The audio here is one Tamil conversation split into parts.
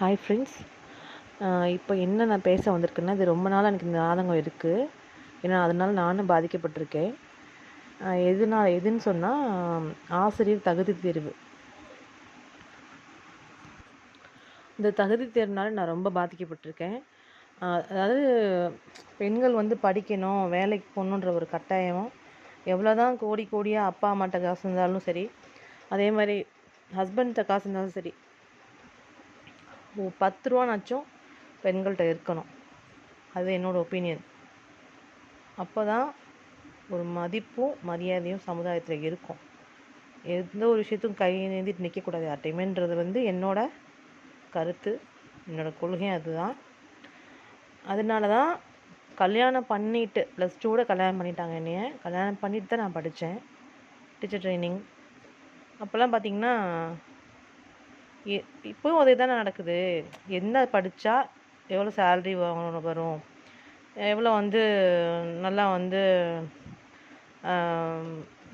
ஹாய் ஃப்ரெண்ட்ஸ் இப்போ என்ன நான் பேச வந்திருக்கேன்னா இது ரொம்ப நாள் எனக்கு இந்த ஆதங்கம் இருக்குது ஏன்னா அதனால் நானும் பாதிக்கப்பட்டிருக்கேன். எதுனால் எதுன்னு சொன்னால் ஆசிரியர் தகுதி தேர்வு. இந்த தகுதி தேர்வுனால நான் ரொம்ப பாதிக்கப்பட்டிருக்கேன். அதாவது பெண்கள் வந்து படிக்கணும் வேலைக்கு போகணுன்ற ஒரு கட்டாயம். எவ்வளோ தான் கோடி கோடியாக அப்பா அம்மாட்ட காசு இருந்தாலும் சரி அதே மாதிரி ஹஸ்பண்ட்கிட்ட காசு இருந்தாலும் சரி ஒரு பத்து ரூபானாச்சும் பெண்கள்கிட்ட இருக்கணும். அது என்னோடய ஒப்பீனியன் அப்போ தான் ஒரு மதிப்பும் மரியாதையும் சமுதாயத்தில் இருக்கும். எந்த ஒரு விஷயத்தும் கை நீந்திட்டு நிற்கக்கூடாது யார்ட்டையுமேன்றது வந்து என்னோட கருத்து என்னோடய கொள்கையும் அதுதான். அதனால தான் கல்யாணம் பண்ணிட்டு ப்ளஸ் டூவோட கல்யாணம் பண்ணிட்டாங்க என்னைய. கல்யாணம் பண்ணிட்டு தான் நான் படித்தேன் டீச்சர் ட்ரைனிங் அப்போல்லாம் பார்த்தீங்கன்னா இப்போவும் அதே தானே நடக்குது. என்ன படித்தா எவ்வளோ சேல்ரி வரும். எவ்வளோ வந்து நல்லா வந்து முன்னேறலாம்னு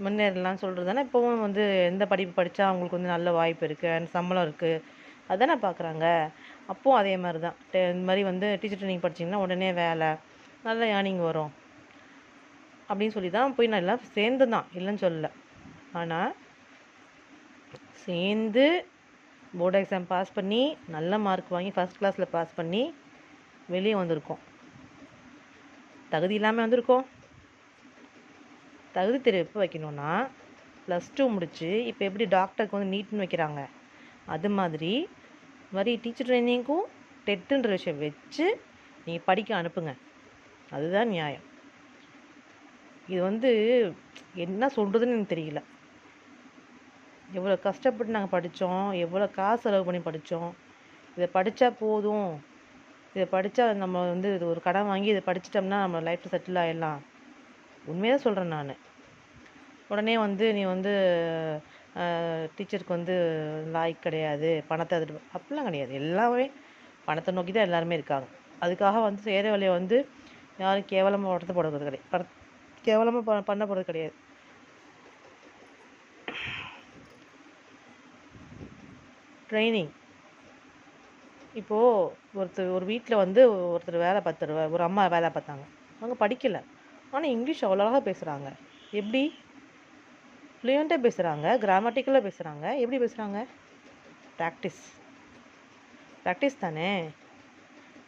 முன்னேறலாம் சொல்கிறது தானே இப்போவும் வந்து எந்த படிப்பு படித்தா அவங்களுக்கு வந்து நல்ல வாய்ப்பு இருக்குது சம்பளம் இருக்குது அதானே பார்க்குறாங்க அப்போவும் அதே மாதிரி தான் டெ- இந்த மாதிரி வந்து டீச்சர் ட்ரைனிங் படிச்சிங்கன்னா உடனே வேலை நல்ல ஏர்னிங் வரும். அப்படின்னு சொல்லி தான் போய் நான் எல்லாம் சேர்ந்து தான் இல்லைன்னு சொல்லலை. ஆனால் சேர்ந்து போர்டு எக்ஸாம் பாஸ் பண்ணி நல்ல மார்க் வாங்கி ஃபஸ்ட் கிளாஸில் பாஸ் பண்ணி வெளியே வந்திருக்கோம். தகுதி இல்லாமல் வந்திருக்கோம். தகுதி தெரிவிப்பு எப்போ வைக்கணும்னா ப்ளஸ் டூ முடித்து இப்போ எப்படி டாக்டருக்கு வந்து நீட்னு வைக்கிறாங்க? அது மாதிரி இது மாதிரி டீச்சர் ட்ரைனிங்க்கும் டெட்டுன்ற விஷயம் வச்சு நீங்கள் படிக்க அனுப்புங்க. அதுதான் நியாயம். இது வந்து என்ன சொல்கிறதுன்னு எனக்கு தெரியல. எவ்வளோ கஷ்டப்பட்டு நாங்கள் படித்தோம் எவ்வளோ காசு செலவு பண்ணி படித்தோம் இதை படித்தா போதும். இதை படித்தா நம்ம வந்து இது ஒரு கடன் வாங்கி இதை படிச்சிட்டோம்னா நம்ம லைஃப்பில் செட்டில் ஆகிடலாம் உண்மையாக சொல்கிறேன் நான். உடனே வந்து நீ வந்து டீச்சருக்கு வந்து லாய்க் கிடையாது பணத்தை அது அப்படிலாம் கிடையாது. எல்லாமே பணத்தை நோக்கி தான் எல்லாருமே இருக்காங்க. அதுக்காக வந்து செய்கிற வேலையை வந்து யாரும் கேவலமாக படத்தை போடுறது கிடையாது. கேவலமாக ப பண்ண போகிறது கிடையாது. ட்ரைனிங் இப்போது ஒருத்தர் ஒரு வீட்டில் வந்து ஒருத்தர் வேலை பார்த்துருவா ஒரு அம்மா வேலை பார்த்தாங்க அவங்க படிக்கலை. ஆனால் இங்கிலீஷ் அவ்வளோ அழகாக பேசுகிறாங்க எப்படி? ஃப்ளூயண்ட்டாக பேசுகிறாங்க கிராமட்டிக்கலாக பேசுகிறாங்க எப்படி பேசுகிறாங்க ப்ராக்டிஸ் ப்ராக்டிஸ் தானே?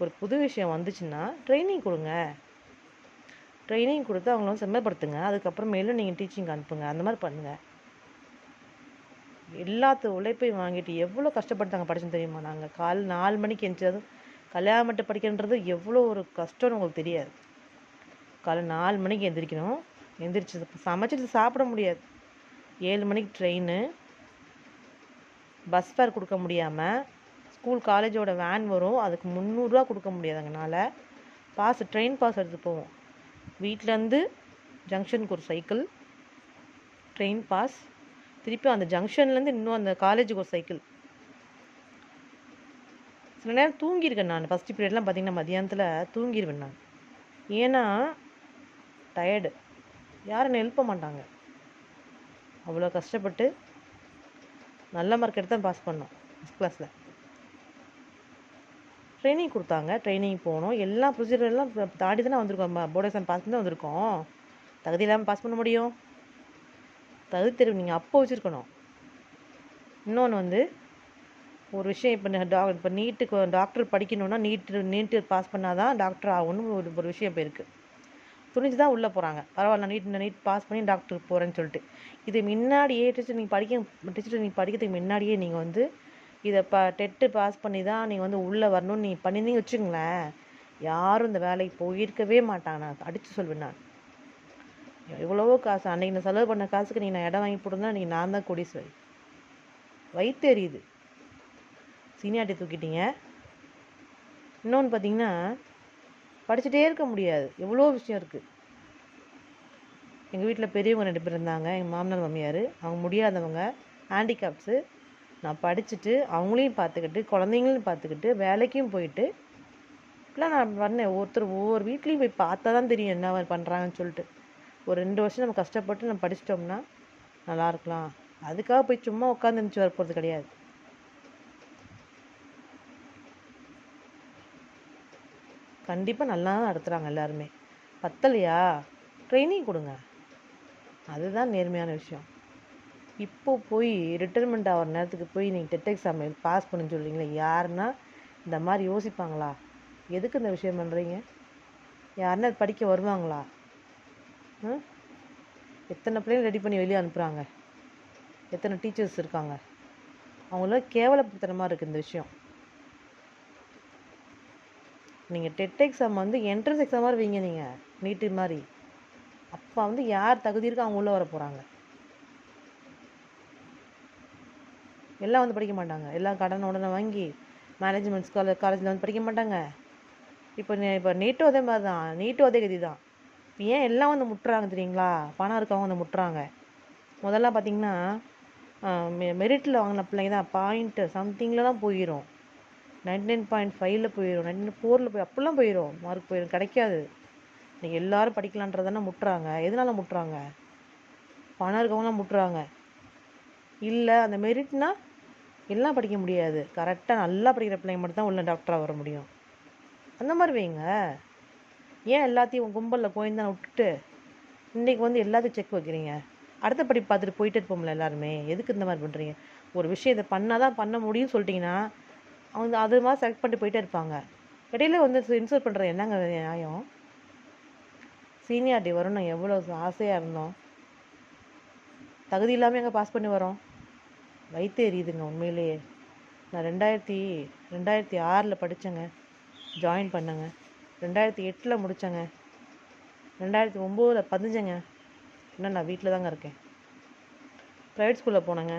ஒரு புது விஷயம் வந்துச்சுன்னா ட்ரைனிங் கொடுங்க. ட்ரைனிங் கொடுத்து அவங்கள வந்து செம்மப்படுத்துங்க. அதுக்கப்புறமேலும் நீங்கள் டீச்சிங் அனுப்புங்க. அந்த மாதிரி பண்ணுங்கள் எல்லாத்து உழைப்பையும் வாங்கிட்டு எவ்வளோ கஷ்டப்பட்டாங்க படித்தோம் தெரியுமா நாங்கள் கால் நாலு மணிக்கு எந்திரிச்சதும் கல்யாணம் மட்டும் படிக்கின்றது எவ்வளோ ஒரு கஷ்டம்னு உங்களுக்கு தெரியாது. காலை நாலு மணிக்கு எந்திரிக்கணும். எந்திரிச்சு சமைச்சிட்டு சாப்பிட முடியாது. ஏழு மணிக்கு ட்ரெயின் பஸ் ஃபேர் கொடுக்க முடியாமல் ஸ்கூல் காலேஜோட வேன் வரும். அதுக்கு முந்நூறுரூவா கொடுக்க முடியாது எங்களால். பாஸ் ட்ரெயின் பாஸ் எடுத்து போவோம். வீட்டிலேருந்து ஜங்ஷனுக்கு ஒரு சைக்கிள் ட்ரெயின் பாஸ் திருப்பி அந்த ஜங்ஷன்லேருந்து இன்னும் அந்த காலேஜுக்கு ஒரு சைக்கிள் சில நேரம் தூங்கியிருக்கேன் நான். ஃபஸ்ட் பீரியட்லாம் பார்த்திங்கன்னா மதியானத்தில் தூங்கிடுவேன் நான். ஏன்னா டயர்டு யாரும் எழுப்ப மாட்டாங்க அவ்வளோ கஷ்டப்பட்டு நல்ல மார்க் எடுத்து தான் பாஸ் பண்ணோம். ஃபஸ்ட் கிளாஸில் ட்ரைனிங் கொடுத்தாங்க. ட்ரைனிங் போனோம். எல்லா ப்ரொசீஜர் எல்லாம் தாண்டி தானே வந்திருக்கோம். போர்டு எக்ஸாம் பாஸ் பண்ணி தான் வந்திருக்கோம். தகுதி இல்லாமல் பாஸ் பண்ண முடியும். தகுதி நீங்கள் அப்போ வச்சுருக்கணும். இன்னொன்று வந்து ஒரு விஷயம் இப்போ டாக் இப்போ நீட்டுக்கு டாக்டர் படிக்கணும்னா நீட்டு நீட்டு பாஸ் பண்ணால் தான் டாக்டர் ஆகணும்னு ஒரு ஒரு விஷயம் இப்போ இருக்குது துணிஞ்சு தான் உள்ளே போகிறாங்க பரவாயில்ல நீட் நீட் பாஸ் பண்ணி டாக்டருக்கு போகிறேன்னு சொல்லிட்டு. இது முன்னாடியே டீச்சர் நீங்கள் படிக்க டீச்சர் நீங்கள் படிக்கிறதுக்கு முன்னாடியே நீங்கள் வந்து இதை ப டெட்டு பாஸ் பண்ணி தான் நீங்கள் வந்து உள்ளே வரணும்னு நீங்கள் பண்ணியிருந்தீங்க வச்சுங்களேன் யாரும் இந்த வேலைக்கு போயிருக்கவே மாட்டாங்க. நான் அடித்து சொல்வேன் நான். எவ்வளவோ காசு. அன்னைக்கு நான் செலவு பண்ண காசுக்கு நீ நான் இடம் வாங்கி போட்டிருந்தா நீங்கள் நான் தான் கோடீஸ்வரி. வயிற்று எரியுது. சீனியாட்டி தூக்கிட்டீங்க. இன்னொன்று பார்த்தீங்கன்னா படிச்சுட்டே இருக்க முடியாது. எவ்வளோ விஷயம் இருக்குது எங்கள் வீட்டில் பெரியவங்க ரெண்டு பேர் இருந்தாங்க. எங்கள் மாமனார் மாமியார். அவங்க முடியாதவங்க. ஹேண்டிகேப்ஸு நான் படிச்சுட்டு அவங்களையும் பார்த்துக்கிட்டு குழந்தைங்களையும் பார்த்துக்கிட்டு வேலைக்கும் போயிட்டு இப்படிலாம் நான் பண்ணேன். ஒருத்தர் ஒவ்வொரு வீட்லேயும் போய் பார்த்தா தான் தெரியும் என்ன பண்ணுறாங்கன்னு சொல்லிட்டு. ஒரு ரெண்டு வருஷம் நம்ம கஷ்டப்பட்டு நம்ம படிச்சிட்டோம்னா நல்லா இருக்கலாம் அதுக்காக போய் சும்மா உட்காந்து இருந்துச்சு வர போகிறது கிடையாது. கண்டிப்பாக நல்லா தான் நடத்துகிறாங்க எல்லாருமே. பத்தலையா? ட்ரைனிங் கொடுங்க. அதுதான் நேர்மையான விஷயம். இப்போ போய் ரிட்டைர்மெண்ட் ஆகிற நேரத்துக்கு போய் நீங்கள் டெட் எக்ஸாம் பாஸ் பண்ணுன்னு சொல்கிறீங்களே யாருன்னா இந்த மாதிரி யோசிப்பாங்களா? எதுக்கு இந்த விஷயம் பண்ணுறீங்க யாருன்னா படிக்க வருவாங்களா? எத்தனை பிள்ளைங்க ரெடி பண்ணி வெளியே அனுப்புகிறாங்க எத்தனை டீச்சர்ஸ் இருக்காங்க? அவங்கள கேவலப்படுத்தனமாக இருக்குது இந்த விஷயம். நீங்கள் டெட் எக்ஸாம் வந்து என்ட்ரன்ஸ் எக்ஸாம் மாதிரி வைங்க நீங்கள் நீட்டு மாதிரி. அப்போ வந்து யார் தகுதி இருக்கோ அவங்க உள்ளே வர போகிறாங்க எல்லாம் வந்து படிக்க மாட்டாங்க. எல்லாம் கடன் உடனே வாங்கி மேனேஜ்மெண்ட்ஸ் காலேஜ் காலேஜில் வந்து படிக்க மாட்டாங்க. இப்போ இப்போ நீட்டும் அதே மாதிரி தான். நீட்டும் அதே கதி தான். ஏன் எல்லாம் வந்து முட்டுறாங்க தெரியுங்களா? பணம் இருக்கவங்க வந்து முட்டுறாங்க. முதல்ல பார்த்தீங்கன்னா மெரிட்டில் வாங்கின பிள்ளைங்க தான் பாயிண்ட்டு சம்திங்லலாம் போயிடும் நைன்டி நைன் பாயிண்ட் ஃபைவ்ல போயிடும் நைன்டி ஃபோரில் போய் அப்படிலாம் போயிடும் மார்க் போயிடும் கிடைக்காது. நீங்கள் எல்லோரும் படிக்கலான்றதானே முட்டுறாங்க. எதனால முட்டுறாங்க? பணம் இருக்கவங்களாம் முட்டுறாங்க. இல்லை அந்த மெரிட்னா எல்லாம் படிக்க முடியாது. கரெக்டாக நல்லா படிக்கிற பிள்ளைங்க மட்டும் தான் உள்ள டாக்டராக வர முடியும். அந்த மாதிரி வைங்க. ஏன் எல்லாத்தையும் கும்பலில் கோயந்தான் விட்டுட்டு இன்றைக்கி வந்து எல்லாத்தையும் செக் வைக்கிறீங்க? அடுத்த படி பார்த்துட்டு போயிட்டே இருப்போம்ல எல்லாருமே. எதுக்கு இந்த மாதிரி பண்ணுறீங்க ஒரு விஷயம் இதை பண்ணால் தான் பண்ண முடியும்னு சொல்லிட்டீங்கன்னா அவங்க அது மாதிரி செலக்ட் பண்ணிட்டு போயிட்டே இருப்பாங்க. இடையில வந்து இன்சல்ட் பண்ணுறது என்னங்க நியாயம்? சீனியாரிட்டி வரும் நான் எவ்வளோ ஆசையாக இருந்தோம். தகுதி இல்லாமல் எங்கே பாஸ் பண்ணி வரோம்? வயிற்று எரியுதுங்க உண்மையிலேயே. நான் ரெண்டாயிரத்தி ரெண்டாயிரத்தி ஆறில் படித்தேங்க ஜாயின் பண்ணேங்க. ரெண்டாயிரத்தி எட்டில் முடித்தேங்க ரெண்டாயிரத்தி ஒம்போதில் பதிஞ்சேங்க. இன்னும் நான் வீட்டில் தாங்க இருக்கேன். ப்ரைவேட் ஸ்கூலில் போனேங்க.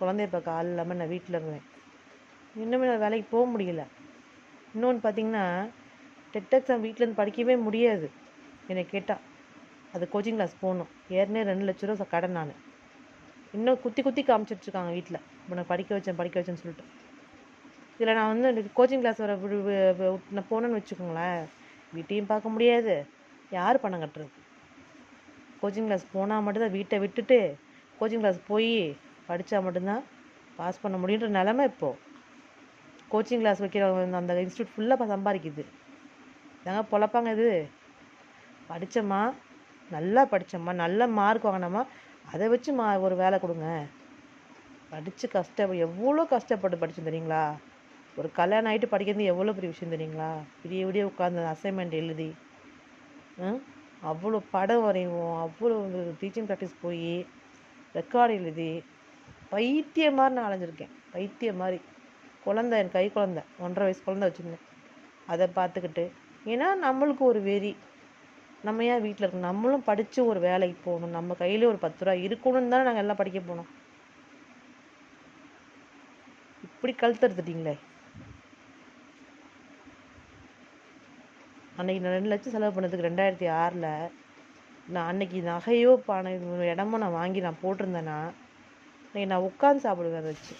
குழந்தைய பார்க்க ஆள் இல்லாமல் நான் வீட்டில் இருந்தேன். இன்னுமே நான் வேலைக்கு போக முடியல. இன்னொன்று பார்த்தீங்கன்னா டெட் எக்ஸாம் வீட்டிலேருந்து படிக்கவே முடியாது. என்னை கேட்டால் அது கோச்சிங் கிளாஸ் போகணும். ஏற்கனவே ரெண்டு லட்ச ரூபா கடன் நான். இன்னும் குத்தி குத்தி காமிச்சிட்ருக்காங்க வீட்டில் உன்னை படிக்க வச்சேன் படிக்க வச்சேன்னு சொல்லிட்டு. இதில் நான் வந்து கோச்சிங் கிளாஸ் வர நான் போனேன்னு வச்சுக்கோங்களேன். வீட்டையும் பார்க்க முடியாது. யார் பணம் கட்டுறது? கோச்சிங் கிளாஸ் போனால் மட்டும்தான் வீட்டை விட்டுட்டு கோச்சிங் கிளாஸ் போய் படித்தா மட்டும்தான் பாஸ் பண்ண முடியுன்ற நிலமை இப்போது கோச்சிங் கிளாஸ் வைக்கிற அந்த இன்ஸ்டியூட் ஃபுல்லாக சம்பாதிக்குது. தாங்க பொழப்பாங்க இது. படித்தம்மா நல்லா படித்தம்மா நல்ல மார்க் வாங்கினம்மா அதை வச்சு மா ஒரு வேலை கொடுங்க. படித்து கஷ்ட எவ்வளோ கஷ்டப்பட்டு படித்தோம் தெரியுங்களா? ஒரு கல்யாணம் ஆகிட்டு படிக்கிறது எவ்வளோ பெரிய விஷயம் தெரியுங்களா? விடிய விடிய உட்காந்து அசைன்மெண்ட் எழுதி அவ்வளோ படம் வரைவோம் அவ்வளோ டீச்சிங் ப்ராக்டிஸ் போய் ரெக்கார்டு எழுதி பைத்தியம் மாதிரி நான் அலைஞ்சிருக்கேன். பைத்தியம் மாதிரி. குழந்த என் கை குழந்த ஒன்றரை வயசு குழந்த வச்சுருந்தேன். அதை பார்த்துக்கிட்டு ஏன்னா நம்மளுக்கு ஒரு வெறி. நம்ம ஏன் வீட்டில் இருக்கணும்? நம்மளும் படித்து ஒரு வேலைக்கு போகணும். நம்ம கையிலே ஒரு பத்து ரூபா இருக்கணும்னு தானே நாங்கள் எல்லாம் படிக்க போனோம். இப்படி கழுத்தறுத்துட்டீங்களே அன்றைக்கி நான் ரெண்டு லட்சம் செலவு பண்ணதுக்கு ரெண்டாயிரத்தி ஆறில் நான் அன்னைக்கு நகையோ பணம் இடமோ நான் வாங்கி நான் போட்டிருந்தேன்னா அன்றைக்கி நான் உட்காந்து சாப்பிடுவேன் அதை வச்சு.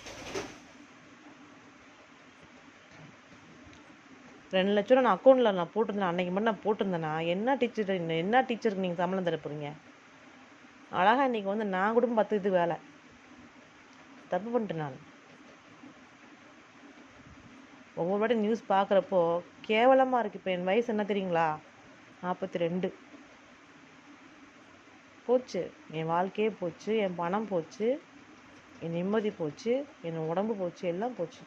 ரெண்டு லட்ச ரூபா நான் அக்கௌண்ட்டில் நான் போட்டிருந்தேன் அன்றைக்கி மட்டும் நான் போட்டிருந்தேன்னா என்ன டீச்சர் என்ன டீச்சருக்கு நீங்கள் சம்பளம் தர போகிறீங்க அழகாக இன்னைக்கு வந்து நான் கூட பத்து இது வேலை. தப்பு பண்ணிட்டேன் நான். ஒவ்வொரு வாட்டி நியூஸ் பார்க்குறப்போ கேவலமாக இருக்குது இப்போ என் வயசு என்ன தெரியுங்களா? நாற்பத்தி ரெண்டு போச்சு. என் வாழ்க்கையே போச்சு. என் பணம் போச்சு. என் நிம்மதி போச்சு. என் உடம்பு போச்சு. எல்லாம் போச்சு.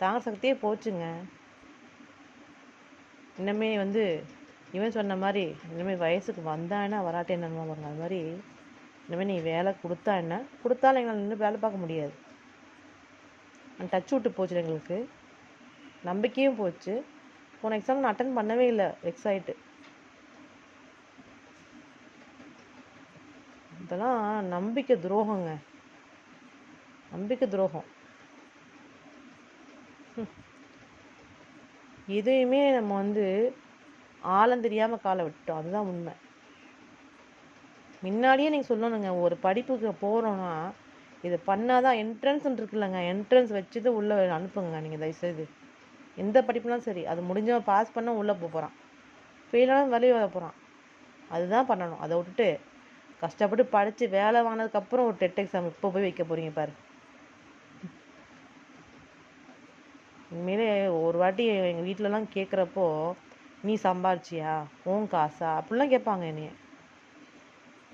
தாங்க சக்தியே போச்சுங்க. இன்னமே வந்து இவன் சொன்ன மாதிரி இனிமேல் வயசுக்கு வந்தா என்ன வராட்டே என்னமோ பாருங்க. அது மாதிரி இனிமேல் நீ வேலை கொடுத்தா என்ன? கொடுத்தாலும் எங்களால் நின்று வேலை பார்க்க முடியாது. டச் விட்டு போச்சு எங்களுக்கு. நம்பிக்கையும் போச்சு. போன எக்ஸாம் நான் அட்டன் பண்ணவே இல்லை வெக்ஸ் ஆகிட்டு இதெல்லாம் நம்பிக்கை துரோகங்க. நம்பிக்கை துரோகம். எதையுமே நம்ம வந்து ஆழம் தெரியாமல் காலை விட்டோம் அதுதான் உண்மை. முன்னாடியே நீங்கள் சொல்லணுங்க ஒரு படிப்புக்கு போகிறோன்னா இது பண்ணாதான் என்ட்ரன்ஸ் இருக்குல்லங்க. என்ட்ரன்ஸ் வச்சுட்டு உள்ளே அனுப்புங்க நீங்கள் தயவுசெய்து. எந்த படிப்புனாலும் சரி அது முடிஞ்சவன் பாஸ் பண்ண உள்ளே போக போகிறான் ஃபெயிலான வெளியே வர போகிறான் அதுதான் பண்ணணும். அதை விட்டுட்டு கஷ்டப்பட்டு படித்து வேலை வாங்கினதுக்கப்புறம் ஒரு டெட் எக்ஸாம் இப்போ போய் வைக்க போகிறீங்க பாரு. உண்மையிலே ஒரு வாட்டி எங்கள் வீட்டிலலாம் கேட்குறப்போ நீ சம்பாரிச்சியா? ஓன் காசா? அப்படிலாம் கேட்பாங்க என்னைய.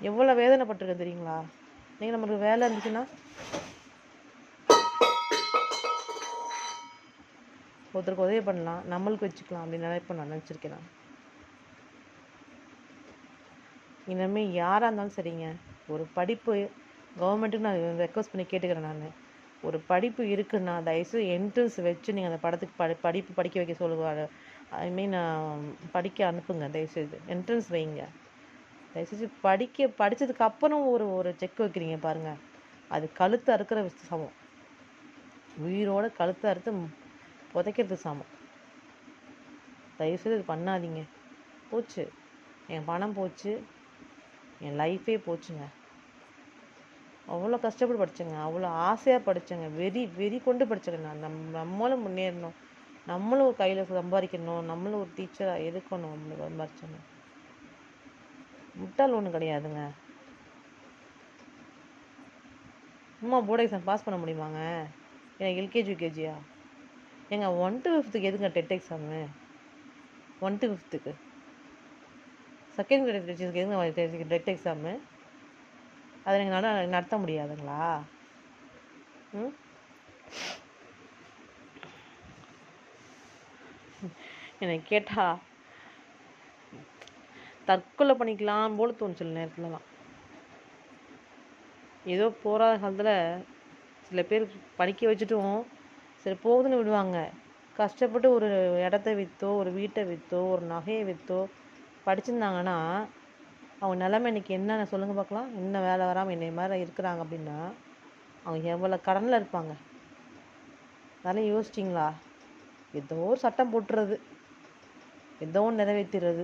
எவ்வளோ வேதனைப்பட்டிருக்கேன் தெரியுங்களா? நீங்கள் நம்மளுக்கு வேலை இருந்துச்சுன்னா ஒருத்தருக்கு உதவி பண்ணலாம் நம்மளுக்கு வச்சுக்கலாம் அப்படின்னு நினைப்பேன் நான் நினச்சிருக்கேன் நான். இனிமேல் யாராக இருந்தாலும் சரிங்க. ஒரு படிப்பு கவர்மெண்ட்டுக்கு நான் ரெக்வஸ்ட் பண்ணி கேட்டுக்கிறேன் நான். ஒரு படிப்பு இருக்குன்னா தயவுசெய்து என்ட்ரன்ஸ் வச்சு நீங்கள் அந்த படத்துக்கு படி படிப்பு படிக்க வைக்க சொல்லுவாங்க ஐ மீன் படிக்க அனுப்புங்க தயவுசெய்து. என்ட்ரன்ஸ் வைங்க. தயவுசெய்து படிக்க படித்ததுக்கு அப்புறம் ஒரு ஒரு செக் வைக்கிறீங்க பாருங்கள் அது கழுத்து அறுக்கிற சமம். உயிரோட கழுத்து அறுத்து புதைக்கிறது சமம். தயவுசெய்து இது பண்ணாதீங்க. போச்சு. என் பணம் போச்சு. என் லைஃபே போச்சுங்க. அவ்வளோ கஷ்டப்பட்டு படித்தேங்க அவ்வளோ ஆசையாக படித்தேங்க வெறி வெறி கொண்டு படித்தேங்க நான். நம் நம்மளும் முன்னேறணும். நம்மளும் ஒரு கையில் சம்பாதிக்கணும். நம்மளும் ஒரு டீச்சராக இருக்கணும் நம்மளுக்கு சம்பாரிச்சோங்க முட்டால் ஒன்றும் கிடையாதுங்க. சும்மா போர்டு எக்ஸாம் பாஸ் பண்ண முடியுமாங்க? ஏன்னா எல்கேஜி யூகேஜியா? ஏங்க ஒன் டு ஃபிஃப்த்துக்கு எதுங்க டெட் எக்ஸாமு ஒன் டு ஃபிஃப்த்துக்கு செகண்ட் கிரேட் டீச்சர்ஸ்க்கு எதுங்க டெட் எக்ஸாமு அதை நீங்கள் நட நடத்த முடியாதுங்களா? ம்? என்னை கேட்டால் தற்கொலை பண்ணிக்கலாம் போல தோணும் சில நேரத்துலலாம். ஏதோ போராத காலத்தில் சில பேர் படிக்க வச்சுட்டும் சரி போகுதுன்னு விடுவாங்க. கஷ்டப்பட்டு ஒரு இடத்த விற்றோ ஒரு வீட்டை விற்றோ ஒரு நகையை விற்றோ படிச்சிருந்தாங்கன்னா அவங்க நிலமை இன்னைக்கு என்னென்ன சொல்லுங்கள் பார்க்கலாம். இன்னும் வேலை வராமல் என்னை மாதிரி இருக்கிறாங்க அப்படின்னா அவங்க எவ்வளோ கடனில் இருப்பாங்க? அதெல்லாம் யோசிச்சிங்களா? ஏதோ ஒரு சட்டம் போட்டுறது. ஏதோ ஒன்று நிறைவேற்றிடுறது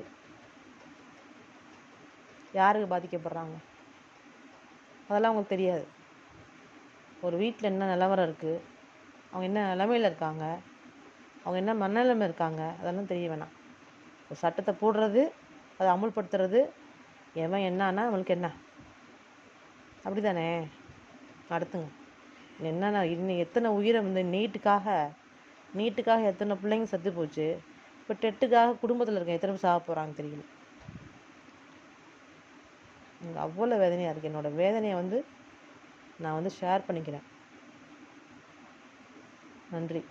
யாருக்கு பாதிக்கப்படுறாங்க? அதெல்லாம் அவங்களுக்கு தெரியாது. ஒரு வீட்டில் என்ன நிலவரம் இருக்குது அவங்க என்ன நிலமையில் இருக்காங்க? அவங்க என்ன மனநிலைமை இருக்காங்க? அதெல்லாம் தெரிய வேணாம். ஒரு சட்டத்தை போடுறது அதை அமுல்படுத்துறது எவன் என்னன்னா அவங்களுக்கு என்ன? அப்படி தானே அடுத்துங்க என்னென்ன இன்னும் எத்தனை உயிரை வந்து நீட்டுக்காக நீட்டுக்காக எத்தனை பிள்ளைங்க செத்து போச்சு? இப்போ டெட்டுக்காக குடும்பத்தில் இருக்க எத்தனை சாக போகிறாங்க தெரியல. அவ்வளோ வேதனையாக இருக்குது என்னோடய வேதனையை வந்து நான் வந்து ஷேர் பண்ணிக்கிறேன். நன்றி.